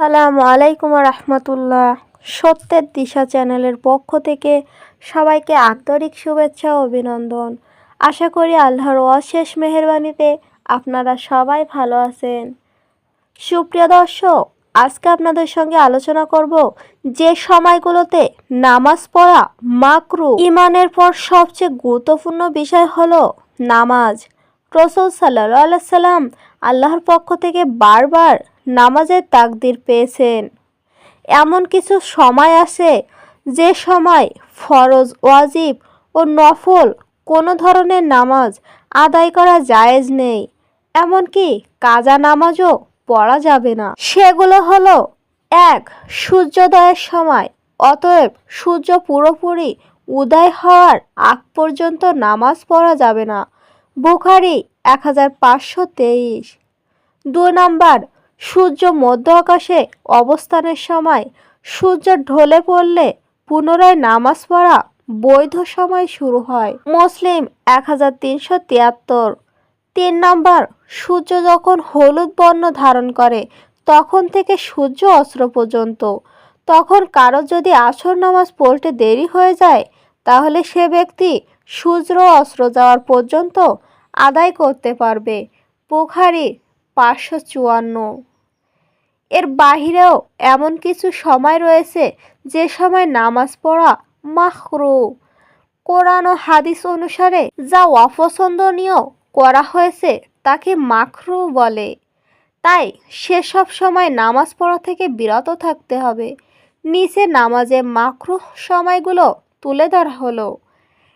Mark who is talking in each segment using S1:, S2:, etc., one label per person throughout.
S1: সালামু আলাইকুম রহমতুল্লাহ। সত্যের দিশা চ্যানেলের পক্ষ থেকে সবাইকে আন্তরিক শুভেচ্ছা অভিনন্দন। আশা করি আল্লাহর অশেষ মেহেরবানিতে আপনারা সবাই ভালো আছেন। সুপ্রিয় দর্শক, আজকে আপনাদের সঙ্গে আলোচনা করব যে সময়গুলোতে নামাজ পড়া মাকরু ইমানের পর সবচেয়ে গুরুত্বপূর্ণ বিষয় হলো নামাজ। রসুল সাল্লাহ সাল্লাম আল্লাহর পক্ষ থেকে বারবার নামাজের তাকদির পেয়েছেন। এমন কিছু সময় আছে যে সময় ফরজ, ওয়াজিব ও নফল কোনো ধরনের নামাজ আদায় করা জায়েজ নেই। এমনকি কাজা নামাজও পড়া যাবে না। সেগুলো হলো, এক, সূর্যোদয়ের সময়। অতএব সূর্য পুরোপুরি উদয় হওয়ার আগ পর্যন্ত নামাজ পড়া যাবে না। বুখারি এক হাজার পাঁচশো তেইশ। দু নম্বর সূর্য মধ্য আকাশে অবস্থানের সময় সূর্য ঢলে পড়লে পুনরায় নামাজ পড়া বৈধ সময় শুরু হয়। মুসলিম এক হাজার তিনশো তিয়াত্তর। তিন নম্বর, সূর্য যখন হলুদ বর্ণ ধারণ করে, তখন থেকে সূর্য অস্ত্র পর্যন্ত। তখন কারও যদি আসর নামাজ পড়তে দেরি হয়ে যায়, তাহলে সে ব্যক্তি সূর্য অস্ত্র যাওয়ার পর্যন্ত আদায় করতে পারবে। বুখারি পাঁচশো চুয়ান্ন। এর বাহিরেও এমন কিছু সময় রয়েছে যে সময় নামাজ পড়া মাহরু কোরআন ও হাদিস অনুসারে যা অপছন্দনীয় করা হয়েছে তাকে মাখরু বলে। তাই সেসব সময় নামাজ পড়া থেকে বিরত থাকতে হবে। নিচে নামাজে মাখরু সময়গুলো তুলে ধরা হলো।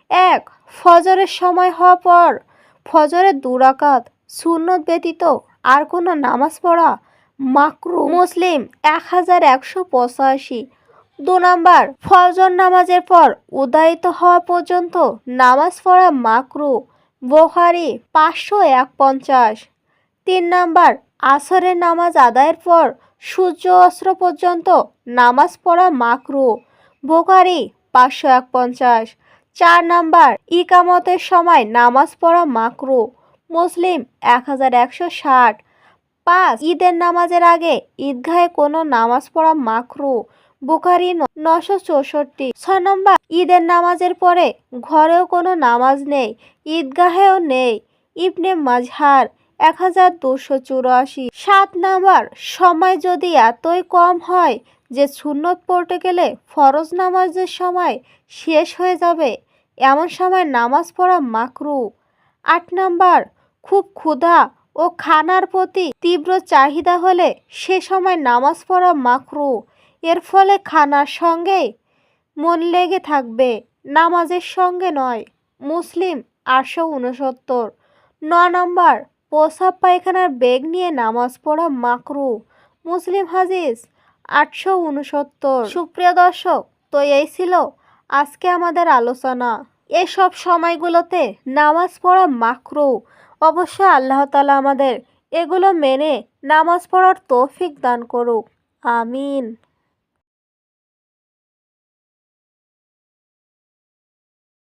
S1: এক, ফজরের সময় হওয়া পর ফজরের দুরাকাত সুন্নত ব্যতীত আর কোনো নামাজ পড়া? মাকরু মুসলিম এক হাজার একশো পঁচাশি। দু নম্বর, ফজর নামাজের পর উদায়িত হওয়া পর্যন্ত নামাজ পড়া মাকরু। বোখারি পাঁচশো এক পঞ্চাশ তিন নম্বর, আসরের নামাজ আদায়ের পর সূর্য অস্ত্র পর্যন্ত নামাজ পড়া মাকরু। বোখারি পাঁচশো এক পঞ্চাশ চার নাম্বার, ইকামতের সময় নামাজ পড়া মাকরু। মুসলিম, এক হাজার একশো ষাট। পাঁচ, ঈদের নামাজের আগে ঈদগাহে কোনো নামাজ পড়া মাকরু। বুখারি নশো চৌষট্টি। ছয় নম্বর, ঈদের নামাজের পরে ঘরেও কোনো নামাজ নেই, ঈদগাহেও নেই। ইবনে মাজহার, এক হাজার দুশো চুরাশি। সাত নাম্বার, সময় যদি এতই কম হয় যে সুন্নত পড়তে গেলে ফরজ নামাজের সময় শেষ হয়ে যাবে, এমন সময় নামাজ পড়া মাকরু। আট নাম্বার খুব ক্ষুধা ও খানার প্রতি তীব্র চাহিদা হলে সে সময় নামাজ পড়া মাকরু। এর ফলে খানার সঙ্গেই মন লেগে থাকবে। নামাজের সঙ্গে নয়, মুসলিম আটশো উনসত্তর। ন নম্বর, প্রসাব পায়খানার বেগ নিয়ে নামাজ পড়া মাকরু। মুসলিম হাজিজ আটশো উনসত্তর। সুপ্রিয় দর্শক, তো এই ছিল আজকে আমাদের আলোচনা। এসব সময়গুলোতে নামাজ পড়া মাকরু অবশ্য আল্লাহ তালা আমাদের এগুলো মেনে নামাজ পড়ার তৌফিক দান করুক। আমিন।